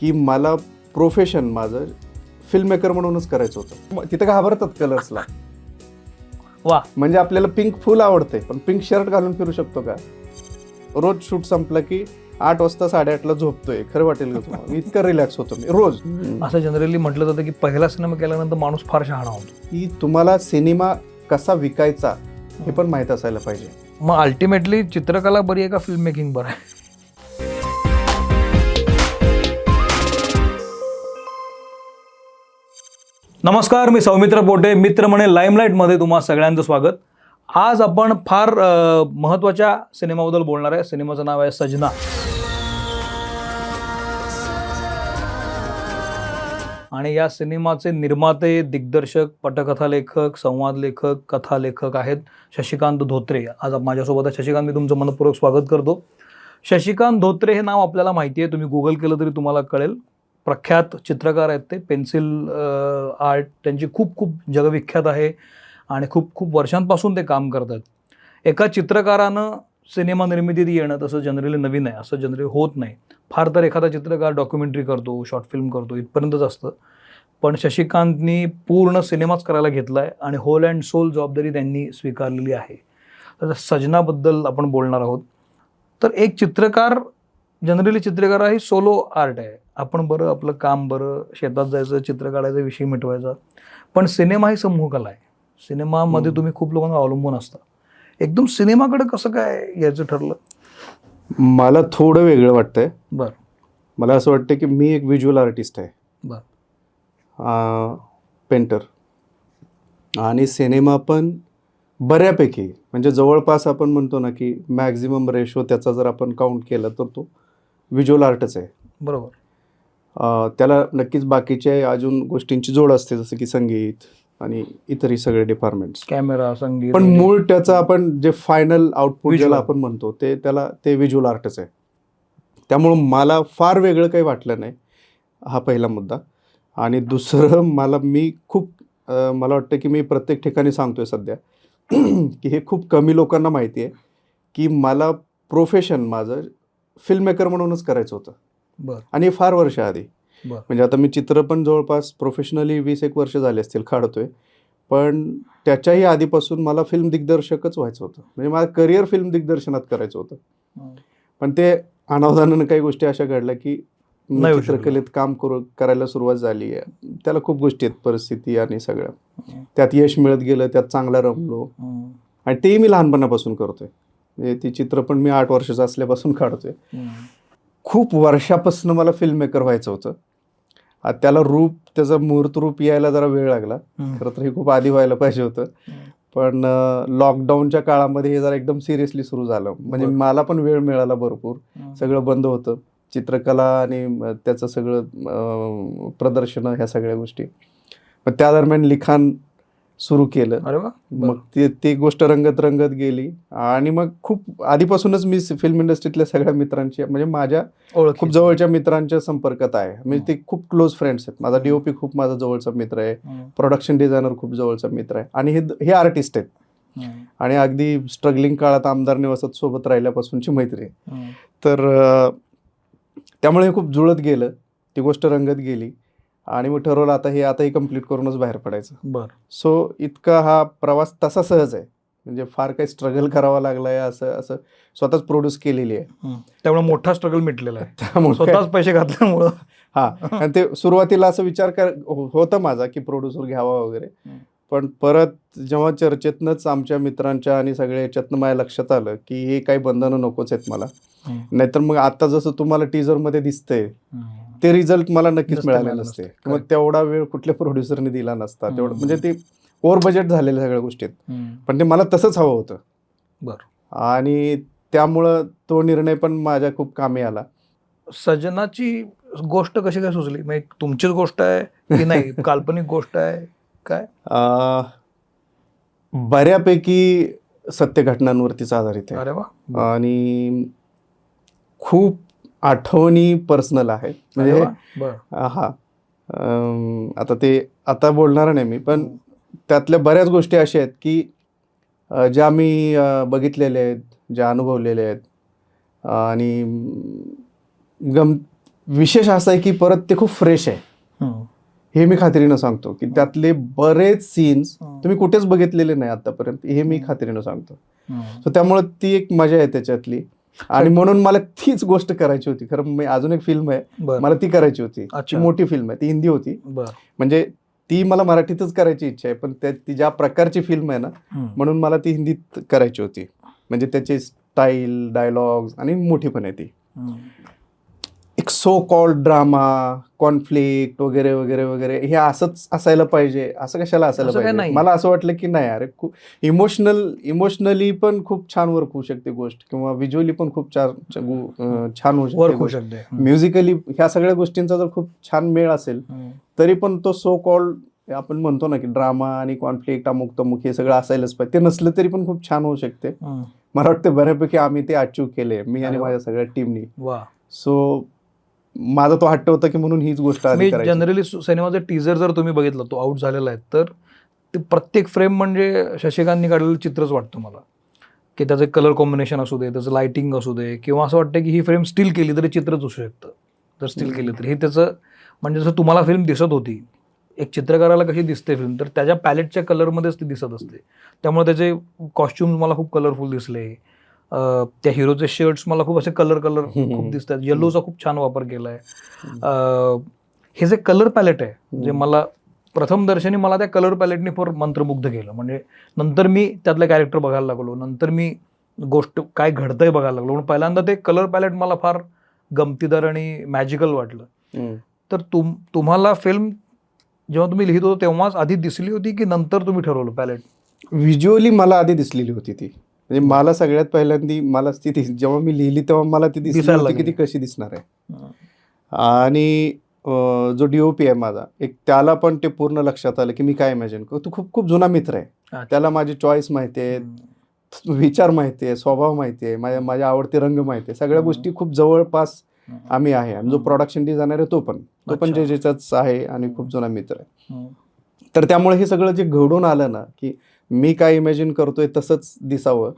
की मला प्रोफेशन माझं फिल्म मेकर म्हणूनच करायचं होतं. तिथं घाबरतात कलर्सला वा. म्हणजे आपल्याला पिंक फुल आवडते पण पिंक शर्ट घालून फिरू शकतो का? रोज शूट संपला की आठ वाजता साडेआठला झोपतोय खरं वाटेल का तुम्हाला? मी इतकं रिलॅक्स होतो मी रोज. असं जनरली म्हटलं जातं की पहिला सिनेमा केल्यानंतर माणूस फार शहाणा होतो. की तुम्हाला सिनेमा कसा विकायचा हे पण माहीत असायला पाहिजे. मग अल्टिमेटली चित्रकला बरी आहे का फिल्म मेकिंग बरं आहे? नमस्कार मी सौमित्र पोटे मित्र म्हणे लाईमलाईटमध्ये तुम्हा सगळ्यांचं स्वागत. आज आपण फार महत्त्वाच्या सिनेमाबद्दल बोलणार आहे. सिनेमाचं नाव आहे सजना. आणि या सिनेमाचे निर्माते दिग्दर्शक पटकथा लेखक संवाद लेखक कथा लेखक आहेत शशिकांत धोत्रे. आज माझ्यासोबत आहे. शशिकांत मी तुमचं मनपूर्वक स्वागत करतो. शशिकांत धोत्रे हे नाव आपल्याला माहिती आहे. तुम्ही गुगल केलं तरी तुम्हाला कळेल. प्रख्यात चित्रकार आहेत ते. पेन्सिल आर्ट त्यांची खूप खूप जगविख्यात आहे आणि खूप खूप वर्षांपासून ते काम करतात एका चित्रकारानं सिनेमा निर्मितीत येणं तसं जनरली नवीन आहे असं जनरली होत नाही. फार तर एखादा चित्रकार डॉक्युमेंटरी करतो शॉर्ट फिल्म करतो इथपर्यंतच असतं. पण शशिकांतनी पूर्ण सिनेमाच करायला घेतला आहे आणि होल अँड सोल जबाबदारी त्यांनी स्वीकारलेली आहे. तर सजनाबद्दल आपण बोलणार आहोत. तर एक चित्रकार जनरली चित्रकार ही सोलो आर्ट आहे. आपण बरं आपलं काम बरं शेतात जायचं चित्र काढायचा विषय मिटवायचा. पण सिनेमा ही समूह कला आहे. सिनेमामध्ये. तुम्ही खूप लोकांना अवलंबून असता. एकदम सिनेमाकडे कसं काय यायचं ठरलं? मला थोडं वेगळं वाटतंय. बरं. मला असं वाटतं की मी एक व्हिज्युअल आर्टिस्ट आहे. बरं. पेंटर आणि सिनेमा पण बऱ्यापैकी. म्हणजे जवळपास आपण म्हणतो ना की मॅक्झिमम रेशो त्याचा जर आपण काउंट केला तर तो व्हिज्युअल आर्टच आहे. बरोबर. त्याला नक्कीच बाकीचे अजून गोष्टींची जोड असते जसं की संगीत आणि इतरही सगळे डिपार्टमेंट्स कॅमेरा संगीत पण मूळ त्याचं आपण जे फायनल आउटपुट. ज्याला आपण म्हणतो ते त्याला ते व्हिज्युअल आर्टच आहे. त्यामुळं मला फार वेगळं काही वाटलं नाही हा पहिला मुद्दा. आणि दुसरं मला मी खूप मला वाटतं की मी प्रत्येक ठिकाणी सांगतोय सध्या की हे खूप कमी लोकांना माहिती आहे की मला प्रोफेशन माझं फिल्म मेकर म्हणूनच करायचं होतं बरं आणि फार वर्ष आधी. म्हणजे आता मी चित्र पण जवळपास प्रोफेशनली वीस एक वर्ष झाले असतील काढतोय पण त्याच्याही आधीपासून मला फिल्म दिग्दर्शकच व्हायचं होतं म्हणजे मला करिअर फिल्म दिग्दर्शनात करायचं होतं. पण ते अनावधानानं काही गोष्टी अशा घडल्या की. चित्रकलेत काम करू करायला सुरुवात झाली आहे त्याला खूप गोष्टी आहेत परिस्थिती आणि सगळ्या. त्यात यश मिळत गेलं त्यात चांगला रमलो. आणि तेही मी लहानपणापासून करतोय म्हणजे ती चित्र पण मी आठ वर्षाचं असल्यापासून काढतोय. खूप वर्षापासून मला फिल्म मेकर व्हायचं होतं त्याला रूप त्याचं मूर्त रूप यायला जरा वेळ लागला. खरं तर हे खूप आधी व्हायला पाहिजे होतं. पण लॉकडाऊनच्या काळामध्ये हे जरा एकदम सिरियसली सुरू झालं म्हणजे. मला पण वेळ मिळाला भरपूर. सगळं बंद होतं चित्रकला आणि त्याचं सगळं प्रदर्शनं ह्या सगळ्या गोष्टी मग त्या दरम्यान लिखाण सुरू केलं. अरे वा मग ते ती गोष्ट रंगत रंगत गेली. आणि मग खूप आधीपासूनच मी फिल्म इंडस्ट्रीतल्या सगळ्या मित्रांची म्हणजे माझ्या खूप जवळच्या मित्रांच्या संपर्कात आहे. म्हणजे ते खूप क्लोज फ्रेंड्स आहेत. माझा डीओपी खूप माझा जवळचा मित्र आहे. प्रोडक्शन डिझायनर खूप जवळचा मित्र आहे. आणि हे हे आर्टिस्ट आहेत. आणि अगदी स्ट्रगलिंग काळात आमदार निवासात सोबत राहिल्यापासूनची मैत्री तर त्यामुळे हे खूप जुळत गेलं. ती गोष्ट रंगत गेली. आणि मग ठरवलं आता हे आताही कंप्लीट करूनच बाहेर पडायचं. बर. सो इतका हा प्रवास तसा सहज आहे. म्हणजे फार काही स्ट्रगल करावा लागला आहे असं असं स्वतःच प्रोड्यूस केलेली आहे. त्यामुळे मोठा स्ट्रगल मिटलेला आहे. त्यामुळे. स्वतःच पैसे घातल्यामुळं. हा. आणि ते सुरुवातीला असं विचार कर हो- होता माझा की प्रोड्युसर घ्यावा वगैरे. पण परत जेव्हा चर्चेतनंच आमच्या मित्रांच्या आणि सगळ्या याच्यातनं माझ्या लक्षात आलं की हे काही बंधनं नकोच आहेत मला. नाहीतर मग आता जसं तुम्हाला टीजरमध्ये दिसतंय ते रिझल्ट मला नक्कीच मिळाले नसते. किंवा Correct. तेवढा वेळ कुठल्या प्रोड्युसरने दिला नसता. तेवढं. म्हणजे ते ओव्हर बजेट झालेल्या सगळ्या गोष्टीत. पण ते मला तसंच हवं होतं. बर. आणि त्यामुळं तो निर्णय पण माझ्या खूप कामी आला. सजनाची गोष्ट कशी काय सुचली? म्हणजे तुमचीच गोष्ट आहे की नाही? काल्पनिक गोष्ट आहे काय? बऱ्यापैकी सत्य घटनांवरतीच आधारित आहे. आणि खूप आठवणी पर्सनल आहेत. अरे म्हणजे हा. आता ते आता बोलणार नाही मी पण त्यातल्या बऱ्याच गोष्टी अशा आहेत की ज्या मी बघितलेल्या आहेत ज्या अनुभवलेल्या आहेत आणि गम विशेष असं आहे की परत ते खूप फ्रेश आहे. हम्म. हे मी खात्रीनं सांगतो की त्यातले बरेच सीन्स हम्म. तुम्ही कुठेच बघितलेले नाही आतापर्यंत हे मी खात्रीनं सांगतो. सो त्यामुळे ती एक मजा आहे त्याच्यातली. आणि म्हणून मला तीच गोष्ट करायची होती. खरं मी अजून एक फिल्म आहे. मला ती करायची होती. ती मोठी फिल्म आहे. ती हिंदी होती. म्हणजे ती मला मराठीतच करायची इच्छा आहे. पण ती ज्या प्रकारची फिल्म आहे ना. म्हणून मला ती हिंदीत करायची होती. म्हणजे त्याची स्टाईल डायलॉग्स आणि मोठी पण आहे ती. एक सो कॉल्ड ड्रामा कॉन्फ्लिक्ट वगैरे वगैरे वगैरे हे असंच असायला पाहिजे असं कशाला असायला पाहिजे. मला असं वाटलं की नाही अरे खूप इमोशनल इमोशनली पण खूप छान वर्क होऊ शकते गोष्ट किंवा व्हिज्युअली पण खूप छान छान होऊ शकते. म्युझिकली ह्या सगळ्या गोष्टींचा जर खूप छान मेळ असेल. तरी पण तो सो कॉल्ड आपण म्हणतो ना की ड्रामा आणि कॉन्फ्लिक्ट अमुक तमुक हे सगळं असायलाच पाहिजे ते नसलं तरी पण खूप छान होऊ शकते. मला वाटतं बऱ्यापैकी आम्ही ते अचीव केले मी आणि. माझ्या सगळ्या टीमनी सो माझा तो हट्ट होता की म्हणून हीच गोष्ट मी. जनरली सिनेमाचा टीजर जर तुम्ही बघितलं तो आउट झालेला आहे तर ते प्रत्येक फ्रेम म्हणजे शशिकांतनी काढलेलं चित्रच वाटतं मला. की त्याचं कलर कॉम्बिनेशन असू दे त्याचं लाइटिंग असू दे किंवा असं वाटतं की ही फ्रेम स्टील केली तरी चित्रच असू शकतं. जर स्टील केली तरी. हे त्याचं म्हणजे जसं तुम्हाला फिल्म दिसत होती एक चित्रकाराला कशी दिसते फिल्म तर त्याच्या पॅलेटच्या कलरमध्येच ती दिसत असते. त्यामुळे त्याचे कॉस्ट्युम्स मला खूप कलरफुल दिसले. त्या हिरोचे शर्ट्स मला खूप असे कलर कलर खूप दिसतात. येल्लोचा खूप छान वापर केला आहे हे जे कलर पॅलेट आहे जे. मला प्रथम दर्शनी मला त्या कलर पॅलेटने फार मंत्रमुग्ध केलं. म्हणजे नंतर मी त्यातले कॅरेक्टर बघायला लागलो. नंतर मी गोष्ट काय घडतंय बघायला लागलो. म्हणून पहिल्यांदा ते कलर पॅलेट मला फार गमतीदार आणि मॅजिकल वाटलं. तर तुम तुम्हाला फिल्म जेव्हा तुम्ही लिहित होतो तेव्हाच आधी दिसली होती की नंतर तुम्ही ठरवलं पॅलेट व्हिज्युअली मला आधी दिसलेली होती ती. म्हणजे मला सगळ्यात पहिल्यांदी मला ती दिस- जेव्हा मी लिहिली तेव्हा मला ती दिसली दिसायला की ती. कशी दिसणार आहे. आणि जो डीओपी आहे माझा एक त्याला पण ते पूर्ण लक्षात आलं की मी काय इमॅजिन करतो तो खूप खूप जुना मित्र आहे. त्याला माझी चॉईस माहिती आहे विचार माहिती आहे स्वभाव माहिती आहे माझ्या माझ्या आवडते रंग माहिती आहे. सगळ्या. गोष्टी खूप जवळपास आम्ही आहे. आणि जो. प्रोडक्शन डिझायनर आहे तो पण. तो पण. जे ज्याचाच आहे आणि खूप जुना मित्र आहे. तर त्यामुळे हे सगळं जे घडून आलं ना की मी काय इमॅजिन करतोय तसंच दिसावं.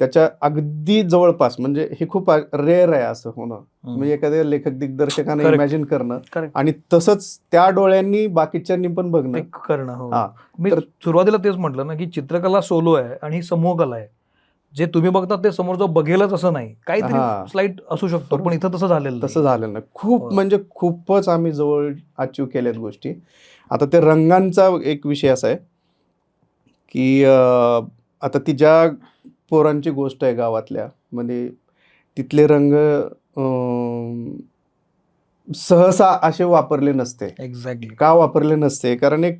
त्याच्या अगदी जवळपास म्हणजे हे खूप रेअर आहे असं होणं. म्हणजे एखाद्या लेखक दिग्दर्शकाने. इमॅजिन करणं. आणि तसंच त्या डोळ्यांनी बाकीच्यांनी पण बघणं. करणं हो. मी सुरुवातीला तेच म्हटलं ना की चित्रकला सोलो आहे आणि ही समूह कला आहे. जे तुम्ही बघता ते समोरचा बघेलच असं नाही. काहीतरी स्लाइट असू शकतो पण इथं तसं झालेलं तसं झालं ना खूप हो. म्हणजे खूपच आम्ही जवळ अचीव केल्यात गोष्टी. आता ते रंगांचा एक विषय असा आहे. की आता ती ज्या पोरांची गोष्ट आहे गावातल्या म्हणजे तिथले रंग सहसा असे वापरले नसते. एक्झॅक्टली का वापरले नसते? कारण एक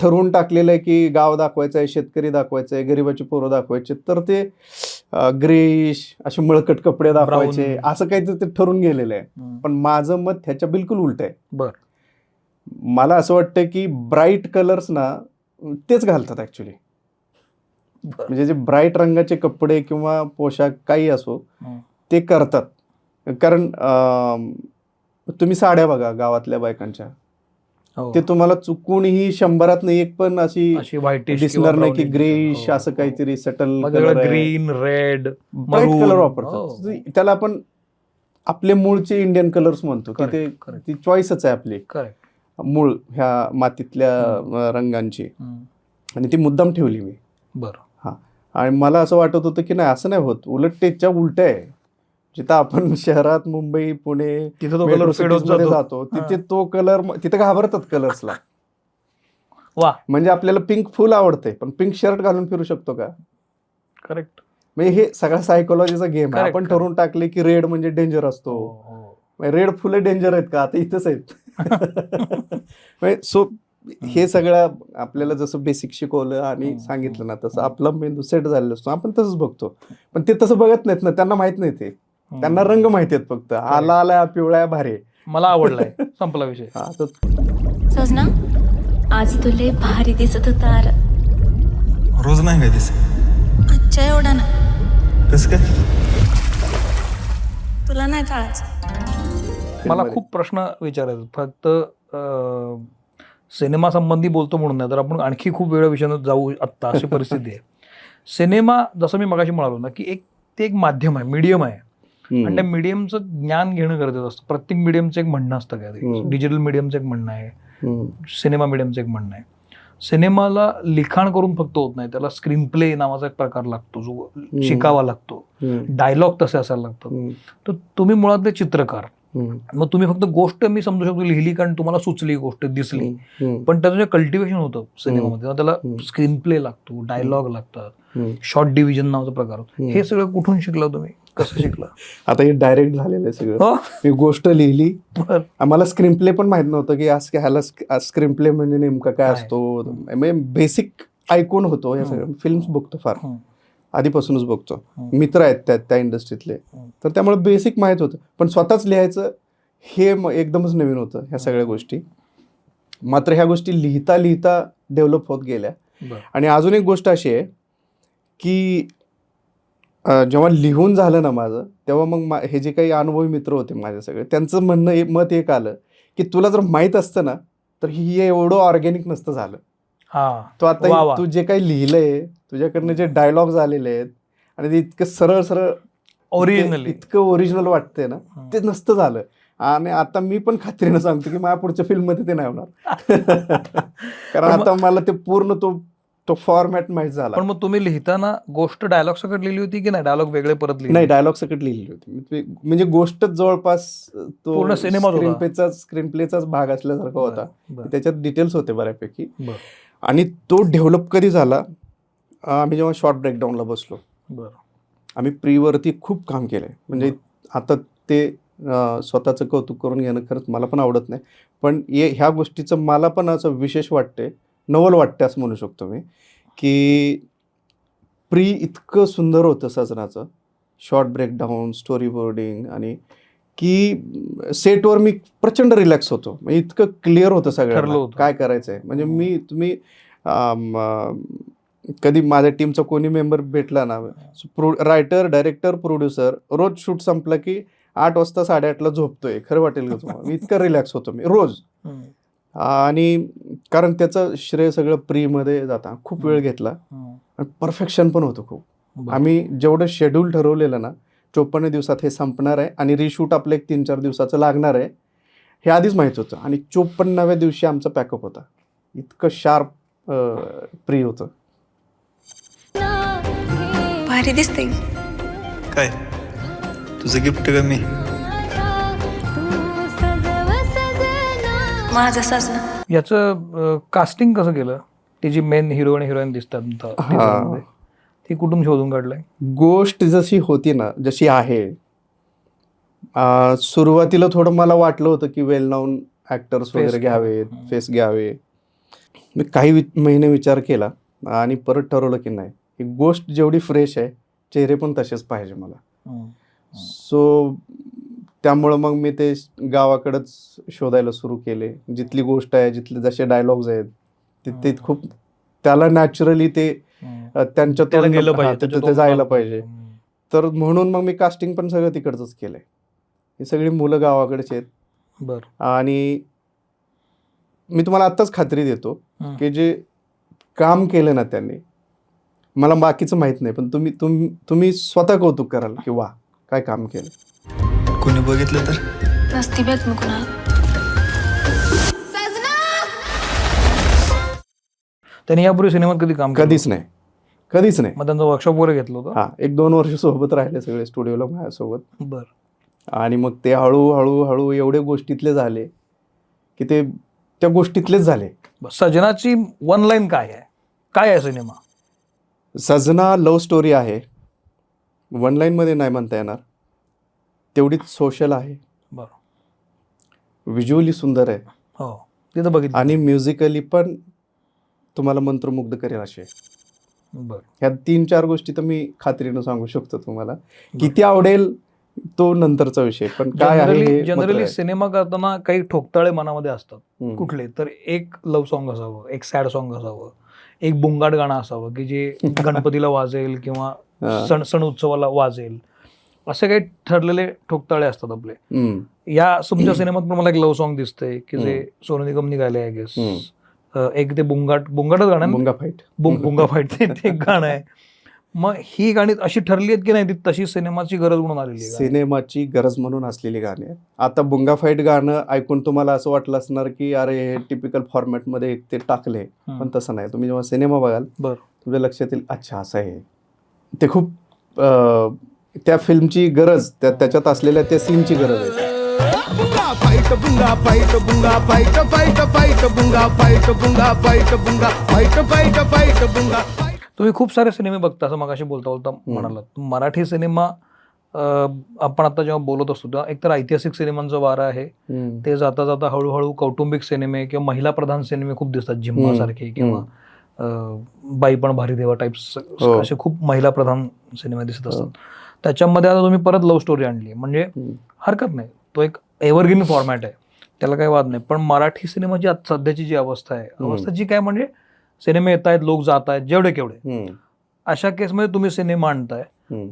ठरवून टाकलेलं आहे की गाव दाखवायचं आहे शेतकरी दाखवायचं आहे गरिबाची पोरं दाखवायचे तर ते ग्रेश असे मळकट कपडे दाखवायचे. असं काही ते ठरून गेलेलं आहे. पण माझं मत ह्याच्या बिलकुल उलट आहे. बर. मला असं वाटतं की ब्राईट कलर्स ना तेच घालतात ऍक्च्युली बर म्हणजे जे ब्राईट रंगाचे कपडे किंवा पोशाख काही असो. ते करतात कारण तुम्ही साड्या बघा गावातल्या बायकांच्या हो. ते तुम्हाला चुकूनही शंभरात नाही एक पण अशी दिसणार नाही की ग्रेश हो, असं काहीतरी subtle green red bright. Colour हो. वापरतात त्याला आपण आपले मूळचे इंडियन कलर्स म्हणतो की ते. ती चॉईसच आहे आपली मूळ ह्या मातीतल्या रंगांची. आणि ती मुद्दाम ठेवली मी. बर. आणि मला असं वाटत होतं की नाही असं नाही होत. उलट त्याच्या उलट आहे. जिथं आपण शहरात मुंबई पुणे तिथं तो कलर जातो. तिथे तो कलर तिथे घाबरतात कलर्सला वा. म्हणजे आपल्याला पिंक फुल आवडते पण पिंक शर्ट घालून फिरू शकतो का? करेक्ट म्हणजे हे सगळा सायकोलॉजीचा गेम आहे. आपण. ठरवून टाकले की रेड म्हणजे डेंजर असतो. रेड फुले डेंजर आहेत का? आता इथंच आहेत. सो हे सगळं आपल्याला जसं बेसिक शिकवलं आणि सांगितलं ना तसं. आपला मेंदू सेट झालेला असतो. आपण तसंच बघतो. पण ते तसं बघत नाहीत ना त्यांना माहीत नाही ते. त्यांना रंग माहिती आहेत फक्त. आला आला पिवळा भारे. मला आवडलाय. संपला विषय. हा सजना आज तुले भारी दिसत होता र. रोज नाही काय दिसत? आजच्या एवढा ना कसं काय? तुला नाही टाळायचं मला. खूप प्रश्न विचारायचे फक्त सिनेमा संबंधी बोलतो म्हणून नाही तर आपण आणखी खूप वेळ विषयानं जाऊ आत्ता अशी परिस्थिती आहे सिनेमा जसं मी मगाशी म्हणालो ना की एक ते एक माध्यम आहे मीडियम आहे. आणि त्या मीडियमचं ज्ञान घेणं गरजेचं असतं प्रत्येक मीडियमचं एक म्हणणं असतं काय. डिजिटल मीडियमचं एक म्हणणं आहे. सिनेमा मीडियमचं एक म्हणणं आहे सिनेमाला लिखाण करून फक्त होत नाही त्याला स्क्रीन प्ले नावाचा एक प्रकार लागतो जो शिकावा लागतो. डायलॉग तसे असायला लागतात हम्म. तर तुम्ही मुळात ते चित्रकार. मग तुम्ही फक्त गोष्ट मी समजू शकतो लिहिली कारण तुम्हाला सुचली गोष्ट दिसली. पण त्याचं जे कल्टिवेशन होतं सिनेमामध्ये त्याला. स्क्रीन प्ले लागतो डायलॉग लागतात. शॉर्ट डिव्हिजन नावाचा प्रकार. हे सगळं कुठून शिकला तुम्ही कसं शिकला आता हे डायरेक्ट झालेलं आहे सगळं हो मी गोष्ट लिहिली. आम्हाला स्क्रीन प्ले पण माहीत नव्हतं की आज ह्याला स्क्रीन प्ले म्हणजे नेमका काय? असतो म्हणजे बेसिक ऐकून होतो या. सगळ्या फिल्म्स बघतो फार. आधीपासूनच बघतो. हम्म. मित्र आहेत त्या त्या इंडस्ट्रीतले. हम्म. तर त्यामुळे बेसिक माहीत होतं. पण स्वतःच लिहायचं हे एकदमच नवीन होतं ह्या सगळ्या गोष्टी. मात्र ह्या गोष्टी लिहिता लिहिता डेव्हलप होत गेल्या. आणि अजून एक गोष्ट अशी आहे की जेव्हा लिहून झालं ना माझं तेव्हा मग मा- हे जे काही अनुभवी मित्र होते माझे सगळे त्यांचं म्हणणं मत एक आलं की तुला जर माहीत असतं ना तर ही एवढं ऑर्गॅनिक नसतं झालं. हा. तो आता वा. तू जे काही लिहिलंय तुझ्याकडनं जे डायलॉग्स आलेले आहेत आणि ते इतकं सरळ सरळ ओरिजिनली इतकं ओरिजिनल वाटतंय ना ते नसतं झालं. आणि आता मी पण खात्रीनं सांगतो की माझ्या पुढच्या फिल्ममध्ये ते नाही होणार. कारण पण मग- आता मला ते पूर्ण तो तो फॉर्मॅट माहीत झाला. पण मग तुम्ही लिहिताना गोष्ट डायलॉग सकट लिहिली होती की नाही? डायलॉग वेगळे परत लिहिले? नाही डायलॉग सकट लिहिली होती. मी ते- म्हणजे गोष्टच जवळपास तो पूर्ण सिनेमाच होता. स्क्रीन प्लेचा स्क्रीन प्लेचाच भाग असल्यासारखा होता. त्याच्यात डिटेल्स होते बऱ्यापैकी. बरं, आणि तो डेव्हलप कधी झाला? आम्ही जेव्हा शॉर्ट ब्रेकडाऊनला बसलो. बरं. आम्ही प्रीवरती खूप काम केलंय. म्हणजे आता ते स्वतःचं कौतुक करून घेणं खरंच मला पण आवडत नाही. पण ये ह्या गोष्टीचं मला पण असं विशेष वाटते नवल वाटते असं म्हणू शकतो मी की प्री इतकं सुंदर होतं सजनाचं. शॉर्ट ब्रेकडाऊन स्टोरी बोर्डिंग आणि की सेटवर मी प्रचंड रिलॅक्स होतो. म्हणजे इतकं क्लिअर होतं सगळं. काय करायचं आहे म्हणजे मी तुम्ही कधी माझ्या टीमचा कोणी मेंबर भेटला ना प्रो रायटर डायरेक्टर प्रोड्युसर रोज शूट संपला की आठ वाजता साडेआठला झोपतोय. खरं वाटेल का तुम्हाला? मी इतकं रिलॅक्स होतो मी रोज. आणि कारण त्याचं श्रेय सगळं प्रीमध्ये जाता. खूप वेळ घेतला. परफेक्शन पण होतं खूप. आम्ही जेवढं शेड्यूल ठरवलेलं ना चोपन्न दिवसात हे संपणार आहे आणि रिशूट आपलं एक तीन चार दिवसाचं लागणार आहे. हे आधीच माहीत होतं आणि चोपन्नाव्या दिवशी आमचा पॅकअप होता. इतकं शार्प प्री होतं. भारी दिसते काय? तुझं गिफ्ट का मी. माझा साजना याचं कास्टिंग कसं केलं? ती जी मेन हिरो आणि हिरोईन दिसतात हा. त्याच्यामध्ये, ती कुठून शोधून काढलंय? गोष्ट जशी होती ना जशी आहे सुरुवातीला थोडं मला वाटलं होतं की वेल नाऊन ॲक्टर्स Face वगैरे घ्यावेत. फेस घ्यावे. मी काही वि- महिने विचार केला आणि परत ठरवलं की नाही. ही गोष्ट जेवढी फ्रेश आहे चेहरे पण तसेच पाहिजे मला. सो त्यामुळं मग मी ते गावाकडंच शोधायला सुरू केले. जिथली गोष्ट आहे जिथले जसे डायलॉग्स आहेत ते ते हम्म. खूप त्याला नॅचरली ते हम्म. अ, त्यांच्यातून त्याला गेलं हा, पाहिजे ते- ते- ते त्याच्यातून जायला पाहिजे. तर म्हणून मग मी कास्टिंग पण सगळं तिकडचंच केलंय. ही सगळी मुलं गावाकडची आहेत. बरं. आणि मी तुम्हाला आत्ताच खात्री देतो. की जे काम केलं ना त्यांनी मला बाकीचं माहीत नाही पण तुम्ही तुम्ही तुम्ही स्वतः कौतुक कराल की वा काय काम केलं. कोणी बघितलं तर? नसती भेट मी कुणाला. त्यांनी यापूर्वी सिनेमात कधी काम केलं कधीच नाही. कधीच नाही. मग त्यांचं वर्कशॉप वगैरे घेतलं होतं? हा एक दोन वर्ष सोबत राहिले सगळे स्टुडिओला माझ्यासोबत. बरं. आणि मग ते हळूहळू हळू एवढे गोष्टीतले झाले की ते त्या गोष्टीतलेच झाले. बरं. सजनाची वन लाईन काय आहे? काय आहे सिनेमा? सजना लव्ह स्टोरी आहे. वन लाईनमध्ये नाही म्हणता येणार. तेवढीच सोशल आहे. बरं. व्हिज्युअली सुंदर आहे. हो तिथं बघितलं. आणि म्युझिकली पण तुम्हाला मंत्रमुग्ध करेल असे बरं ह्या तीन चार गोष्टी तर मी खात्रीनं सांगू शकतो तुम्हाला किती आवडेल तो नंतरचा विषय पण काय आहे जनरली. सिनेमा करताना काही ठोकताळे मनामध्ये असतात. कुठले तर एक लव्ह सॉन्ग असावं एक सॅड सॉन्ग असावं एक बुंगाट गाणं असावं की जे गणपतीला वाजेल किंवा. सण सण उत्सवाला वाजेल असे काही ठरलेले ठोकताळे असतात आपले. या तुमच्या सिनेमात पण मला एक लव्ह सॉन्ग दिसतंय की जे सोनू निगम निघाले आय गेस. एक ते बुंगाट बुंगाटच गाणं? बुंगा फाईट बुंग बुंगा फाईट ते एक गाणं आहे मग ही गाणी अशी ठरली आहेत की नाही ती तशी सिनेमाची गरज म्हणून आलेली? सिनेमाची गरज म्हणून असलेली गाणी आहेत आता बुंगा फाईट गाणं ऐकून तुम्हाला असं वाटलं असणार की अरे हे टिपिकल फॉर्मॅटमध्ये ते टाकले. पण तसं नाही तुम्ही जेव्हा सिनेमा बघाल बरं. तुमच्या लक्षात येईल अच्छा असं आहे ते खूप त्या फिल्मची गरज त्या त्याच्यात असलेल्या त्या सीनची गरज आहे bunga fight bunga fight bunga fight fight fight bunga fight bunga fight bunga fight fight fight bunga तुम्ही खूप सारे सिनेमे बघता असं मगाशी बोलता बोलता म्हणालात. मराठी सिनेमा आपण आता जेव्हा बोलत असतो तेव्हा एकतर ऐतिहासिक सिनेमांचा वारा आहे. ते जाता जाता हळूहळू कौटुंबिक सिनेमे किंवा महिला प्रधान सिनेमे खूप दिसतात जिम्मा सारखे किंवा बाई पण भारी देवा टाइप्स हो. असे खूप महिला प्रधान सिनेमे दिसत असतात. त्याच्यामध्ये आता तुम्ही परत लव्ह स्टोरी आणली. म्हणजे. हरकत नाही. तो एक एव्हरग्रीन फॉर्मॅट आहे. त्याला काही वाद नाही. पण मराठी सिनेमाची आज सध्याची जी अवस्था आहे. अवस्था जी काय म्हणजे सिनेमे येत आहेत लोक जात आहेत जेवढे केवढे. अशा केसमध्ये तुम्ही सिनेमा आणताय.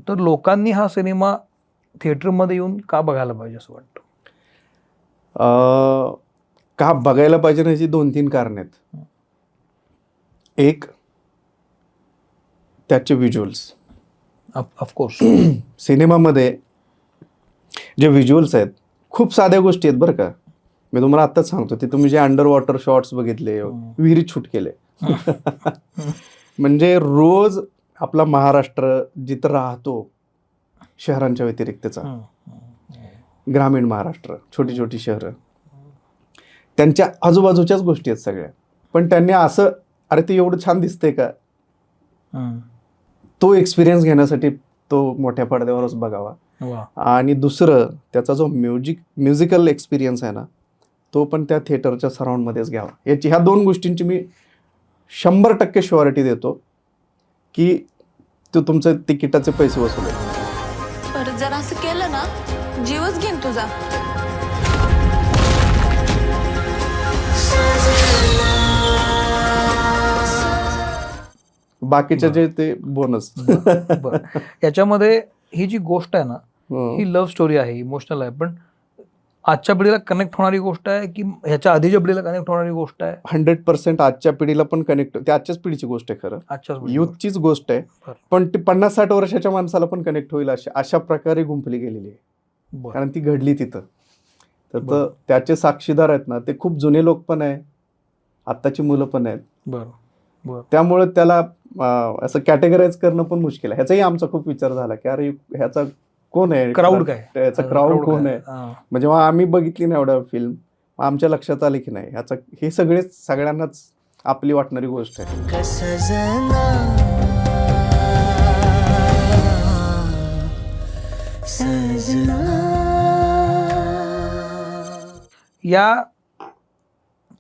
तर लोकांनी हा सिनेमा थिएटरमध्ये येऊन का बघायला पाहिजे असं वाटतं? का बघायला पाहिजे ना याची दोन तीन कारण आहेत. एक त्याचे व्हिज्युअल्स ऑफकोर्स सिनेमामध्ये जे व्हिज्युअल्स आहेत खूप साध्या गोष्टी आहेत बरं का. मी तुम्हाला आत्ताच सांगतो ते तुम्ही जे अंडर वॉटर शॉट्स बघितले विहिरीत शूट केले. म्हणजे रोज आपला महाराष्ट्र जिथं राहतो शहरांच्या व्यतिरिक्तचा. ग्रामीण महाराष्ट्र छोटी छोटी शहरं. त्यांच्या आजूबाजूच्याच गोष्टी आहेत सगळ्या. पण त्यांनी असं अरे ते एवढं छान दिसतंय का? तो एक्सपिरियन्स घेण्यासाठी तो मोठ्या पडद्यावरच बघावा. आणि दुसरं त्याचा जो म्युझिक म्युझिकल एक्सपिरियन्स आहे ना तो पण त्या थिएटरच्या सराउंडमध्येच घ्यावा. याची ह्या दोन गोष्टींची मी शंभर टक्के शुअरिटी देतो की तो तुमचे तिकिटाचे पैसे परत जर असं केलं ना जीवच घेईन तुझा. बाकीचे जे ते बोनस याच्यामध्ये ही जी गोष्ट आहे ना ही लव्ह स्टोरी आहे इमोशनल आहे. पण आजच्या पिढीला कनेक्ट होणारी गोष्ट आहे की ह्याच्या आधीच्या पिढीला कनेक्ट होणारी गोष्ट आहे? हंड्रेड पर्सेंट आजच्या पिढीला पण कनेक्ट ते आजच्याच पिढीची गोष्ट आहे खरं. आजच्याच. युथचीच गोष्ट आहे. पण ती पन्नास साठ वर्षाच्या माणसाला पण कनेक्ट होईल अशा अशा प्रकारे गुंफली गेलेली आहे. कारण ती घडली तिथं. तर त्याचे साक्षीदार आहेत ना ते खूप जुने लोक पण आहे आत्ताची मुलं पण आहेत. बरं. त्यामुळे त्याला असं कॅटेगराईज करणं पण मुश्किल आहे. ह्याचाही आमचा खूप विचार झाला की अरे ह्याचा कोण आहे? क्राऊड काय? त्याचा क्राऊड कोण? आहे? हां. मग जेव्हा आम्ही बघितली ना एवढं फिल्म आमच्या लक्षात आले की नाही. ह्याचा हे सगळेच सगळ्यांनाच आपली वाटणारी गोष्ट आहे. या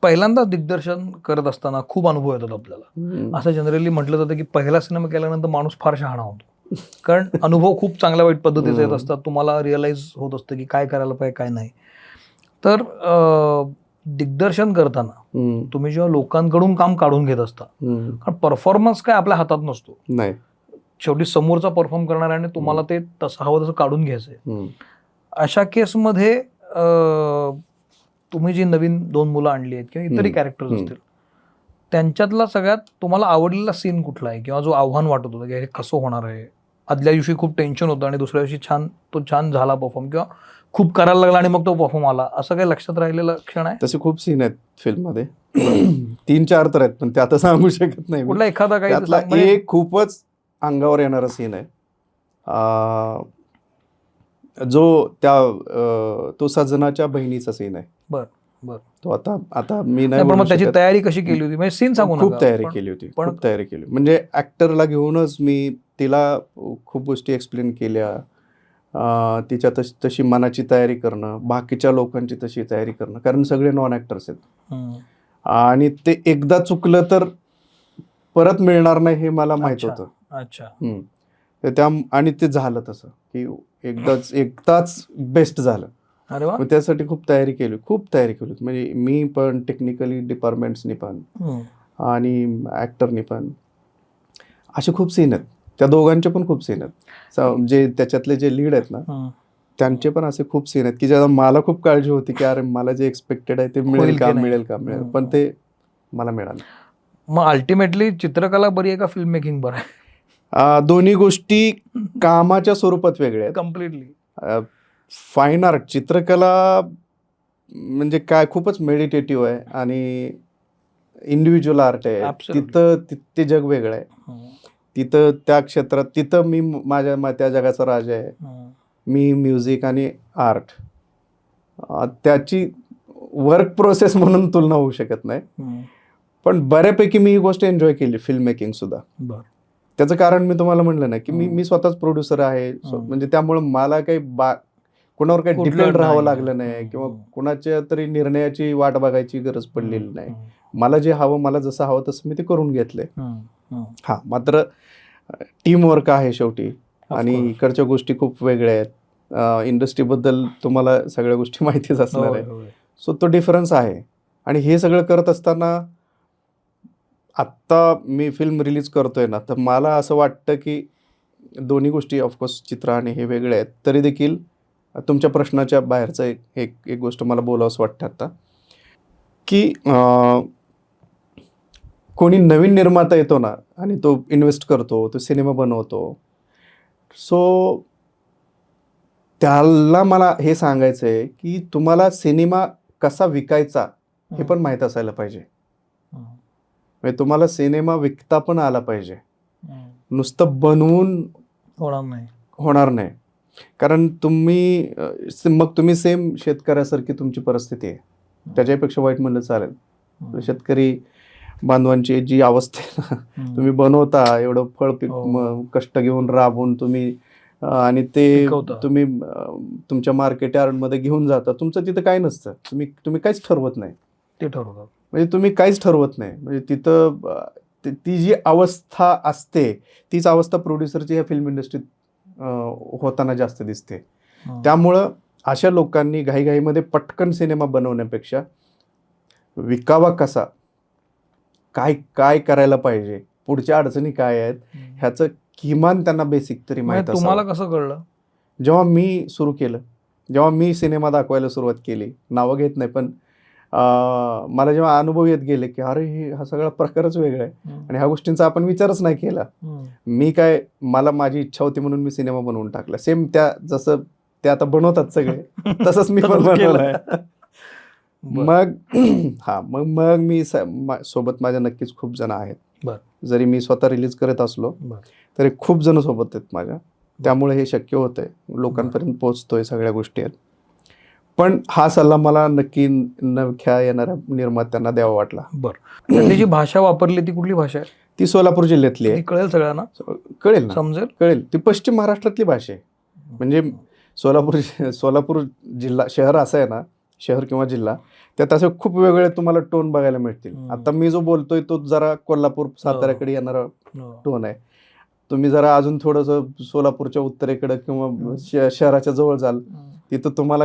पहिल्यांदा दिग्दर्शन करत असताना खूप अनुभव येतात आपल्याला. असं जनरली म्हटलं जातं की पहिला सिनेमा केल्यानंतर माणूस फार शहाणा होतो. कारण अनुभव खूप चांगल्या वाईट पद्धतीचे येत असतात. तुम्हाला रिअलाइज होत असतं की काय करायला पाहिजे काय नाही. तर दिग्दर्शन करताना. तुम्ही जेव्हा लोकांकडून काम काढून घेत असता. कारण परफॉर्मन्स काय आपल्या हातात नसतो. नाही. शेवटी समोरचा परफॉर्म करणार आणि तुम्हाला ते तसं हवं तसं काढून घ्यायचंय. अशा केसमध्ये तुम्ही जी नवीन दोन मुलं आणली आहेत किंवा इतरही. कॅरेक्टर्स. असतील त्यांच्यातला सगळ्यात तुम्हाला आवडलेला सीन कुठला आहे किंवा जो आव्हान वाटत होतं की हे कसं होणार आहे आदल्या दिवशी खूप टेन्शन होतं आणि दुसऱ्या दिवशी छान तो छान झाला परफॉर्म किंवा खूप करायला लागला आणि मग तो परफॉर्म आला असं काही लक्षात राहिलेलं क्षण आहे तसे खूप सीन आहेत फिल्ममध्ये तीन चार तर आहेत पण ते आता सांगू शकत नाही. कुठला एखादा काही म्हणजे- एक खूपच अंगावर येणारा सीन आहे जो त्या तो सजनाच्या बहिणीचा सीन आहे बर, बर. तो आता आता मी नाही पण मग त्याची. तयारी कशी केली होती म्हणजे सीन सांगू खूप तयारी केली होती पण- खूप तयारी केली म्हणजे ऍक्टरला घेऊनच मी तिला खूप गोष्टी एक्सप्लेन केल्या अं, तिच्या तशी तशी मनाची तयारी करणं बाकीच्या लोकांची तशी तयारी करणं कारण सगळे नॉन ऍक्टर्स आहेत. आणि ते एकदा चुकलं तर परत मिळणार नाही हे मला माहीत. होतं अच्छा त्या आणि ते झालं तसं की एकदाच एकदाच बेस्ट झालं अरे वा मग त्यासाठी खूप तयारी केली खूप तयारी केली होती. म्हणजे मी पण टेक्निकली डिपार्टमेंट्सनी पण हम्म. आणि ॲक्टरनी पण असे खूप सीन आहेत त्या दोघांचे पण खूप सीन आहेत स- जे त्याच्यातले जे लीड आहेत ना हम्म. त्यांचे पण असे खूप सीन आहेत की ज्याला मला खूप काळजी होती की अरे मला जे एक्सपेक्टेड आहे ते मिळेल होईल का की नाही? मिळेल का मिळेल हम्म. पण ते मला मिळालं मग अल्टिमेटली चित्रकला बरी आहे का फिल्म मेकिंग बरं आहे दोन्ही गोष्टी कामाच्या स्वरूपात वेगळ्या आहेत. कम्प्लिटली फाईन आर्ट चित्रकला म्हणजे काय खूपच मेडिटेटिव्ह आहे आणि इंडिव्हिज्युअल आर्ट आहे. Absolutely. तिथं ति- ते जग वेगळं आहे. तिथं त्या क्षेत्रात तिथं मी माझ्या म- त्या जगाचा राजा आहे. मी म्युझिक आणि आर्ट त्याची वर्क प्रोसेस म्हणून तुलना होऊ शकत नाही. पण बऱ्यापैकी मी ही गोष्ट एन्जॉय केली फिल्म मेकिंग सुद्धा. बर. त्याचं कारण मी तुम्हाला म्हणलं ना की मी. मी स्वतःच प्रोड्युसर आहे. म्हणजे त्यामुळे मला काही बा कोणावर काही डिपेंड राहावं. लागलं नाही. किंवा कोणाच्या तरी निर्णयाची वाट बघायची गरज पडलेली नाही. मला जे हवं मला जसं हवं तसं मी ते करून. हम्म. हा मात्र टीम वर्क आहे शेवटी आणि. इकडच्या गोष्टी खूप वेगळ्या आहेत इंडस्ट्रीबद्दल तुम्हाला सगळ्या गोष्टी माहितीच असणार आहे. सो तो डिफरन्स आहे आणि हे सगळं करत असताना आत्ता मी फिल्म रिलीज करतोय ना तर मला असं वाटतं की दोन्ही गोष्टी ऑफकोर्स चित्र आणि हे वेगळे आहेत. तरी देखील तुमच्या प्रश्नाच्या बाहेरचं एक एक एक गोष्ट मला बोलावंसं वाटतं आता. की कोणी नवीन निर्माता येतो ना आणि तो इन्व्हेस्ट करतो तो सिनेमा बनवतो. सो त्याला मला हे सांगायचं आहे की तुम्हाला सिनेमा कसा विकायचा हे पण माहीत असायला पाहिजे. म्हणजे तुम्हाला सिनेमा विकता पण आला पाहिजे. नुसतं बनवून होणार नाही होणार नाही कारण तुम्ही मग तुम्ही सेम शेतकऱ्यासारखी तुमची परिस्थिती आहे त्याच्यापेक्षा वाईट म्हणलं चालेल हम्म. शेतकरी बांधवांची जी अवस्था ना. तुम्ही बनवता एवढं फळ पीक हो. कष्ट घेऊन राबून तुम्ही आणि ते. तुम्ही तुमच्या मार्केट यार्डमध्ये घेऊन जाता तुमचं तिथं काय नसतं तुम्ही तुम्ही काहीच ठरवत नाही ते ठरवतात म्हणजे तुम्ही काहीच ठरवत नाही म्हणजे तिथं ती जी अवस्था असते तीच अवस्था प्रोड्युसरची ह्या फिल्म इंडस्ट्रीत होताना जास्त दिसते. त्यामुळं अशा लोकांनी घाईघाईमध्ये पटकन सिनेमा बनवण्यापेक्षा विकावा कसा काय काय करायला पाहिजे पुढच्या अडचणी काय आहेत. ह्याचं किमान त्यांना बेसिक तरी माहीत म्हणजे तुम्हाला असावं. कसं कळलं जेव्हा मी सुरू केलं जेव्हा मी सिनेमा दाखवायला सुरुवात केली नावं घेत नाही पण मला जेव्हा अनुभव येत गेले की अरे हे हा सगळा प्रकारच वेगळा आहे. आणि ह्या गोष्टींचा आपण विचारच नाही केला. मी काय मला माझी इच्छा होती म्हणून मी सिनेमा बनवून टाकला. सेम त्या जसं ते आता बनवतात सगळे तसंच मी पण बरं. मग हा मग मग मी सोबत माझ्या नक्कीच खूप जण आहेत. जरी मी स्वतः रिलीज करत असलो. तरी खूप जण सोबत आहेत माझ्या. त्यामुळे हे शक्य होतंय. लोकांपर्यंत पोहोचतोय सगळ्या गोष्टी आहेत. पण हा सल्ला मला नक्की नवख्या येणाऱ्या निर्मात्यांना द्यावा वाटला. बरं. त्यांनी जी भाषा वापरली ती कुठली भाषा आहे? ती सोलापूर जिल्ह्यातली ती आहे कळेल सगळ्यांना? कळेल ना. समजेल? कळेल. ती पश्चिम महाराष्ट्रातली भाषा आहे. म्हणजे सोलापूर सोलापूर जिल्हा शहर असं आहे ना शहर किंवा जिल्हा त्यात असे खूप वेगवेगळे तुम्हाला टोन बघायला मिळतील. हम्म. आता मी जो बोलतोय तो जरा कोल्हापूर साताऱ्याकडे येणारा हो. टोन आहे. तुम्ही जरा अजून थोडंसं सोलापूरच्या उत्तरेकडे किंवा. श- शहराच्या जवळ जाल तिथं तुम्हाला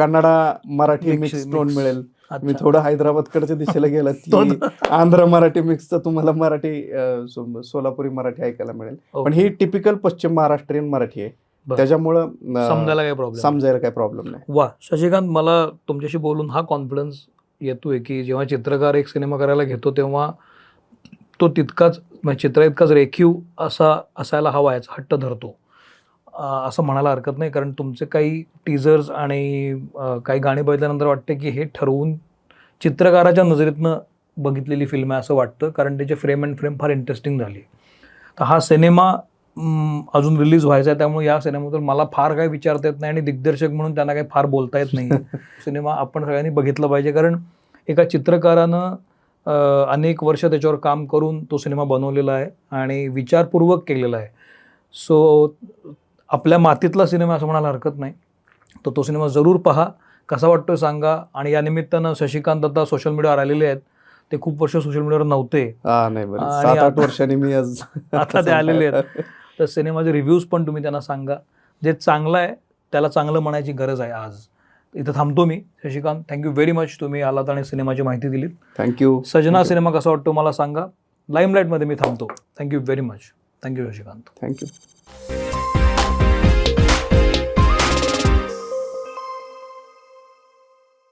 कन्नडा मराठी मिक्स. टोन मिळेल. मी थोडं हैदराबादकडच्या दिशेला गेला तो- आंध्र मराठी मिक्सचं तुम्हाला मराठी सोलापुरी मराठी ऐकायला मिळेल पण. ही टिपिकल पश्चिम महाराष्ट्रीयन मराठी आहे. त्याच्यामुळं समजायला काही प्रॉब्लेम समजायला काही प्रॉब्लेम नाही वा शशिकांत मला तुमच्याशी बोलून हा कॉन्फिडन्स येतोय की जेव्हा चित्रकार एक सिनेमा करायला घेतो तेव्हा तो तितकाच म्हणजे चित्र इतकाच रेखीव असा असायला हवा याचा हट्ट धरतो असं म्हणायला हरकत नाही. कारण तुमचे काही टीजर्स आणि काही गाणी बघितल्यानंतर वाटते की हे ठरवून चित्रकाराच्या नजरेतनं बघितलेली फिल्म आहे असं वाटतं. कारण त्याची फ्रेम अँड फ्रेम फार इंटरेस्टिंग झाली. तर हा सिनेमा अजून रिलीज व्हायचा आहे. त्यामुळे या सिनेमाबद्दल मला फार काही विचारता येत नाही आणि दिग्दर्शक म्हणून त्यांना काही फार बोलता येत नाही. सिनेमा आपण सगळ्यांनी बघितला पाहिजे. कारण एका चित्रकारानं अनेक वर्ष त्याच्यावर काम करून तो सिनेमा बनवलेला आहे आणि विचारपूर्वक केलेला आहे. सो आपल्या मातीतला सिनेमा असं म्हणायला हरकत नाही. तर तो सिनेमा जरूर पहा. कसा वाटतोय सांगा. आणि या निमित्तानं शशिकांत आता सोशल मीडियावर आलेले आहेत. ते खूप वर्ष सोशल मीडियावर नव्हते. नाही बरं. आणि सात आठ वर्षांनी मी आज आता ते आलेले आहेत. तर सिनेमाचे रिव्ह्यूज पण तुम्ही त्यांना सांगा. जे चांगलं आहे त्याला चांगलं म्हणायची गरज आहे आज. इथं थांबतो मी Shashikant. Thank you very much तुम्ही आलात आणि सिनेमाची माहिती दिलीत. थँक्यू सजना सिनेमा कसा वाटतो मला सांगा. लाईमलाईटमध्ये मी थांबतो. Thank you very much thank you Shashikant. Thank you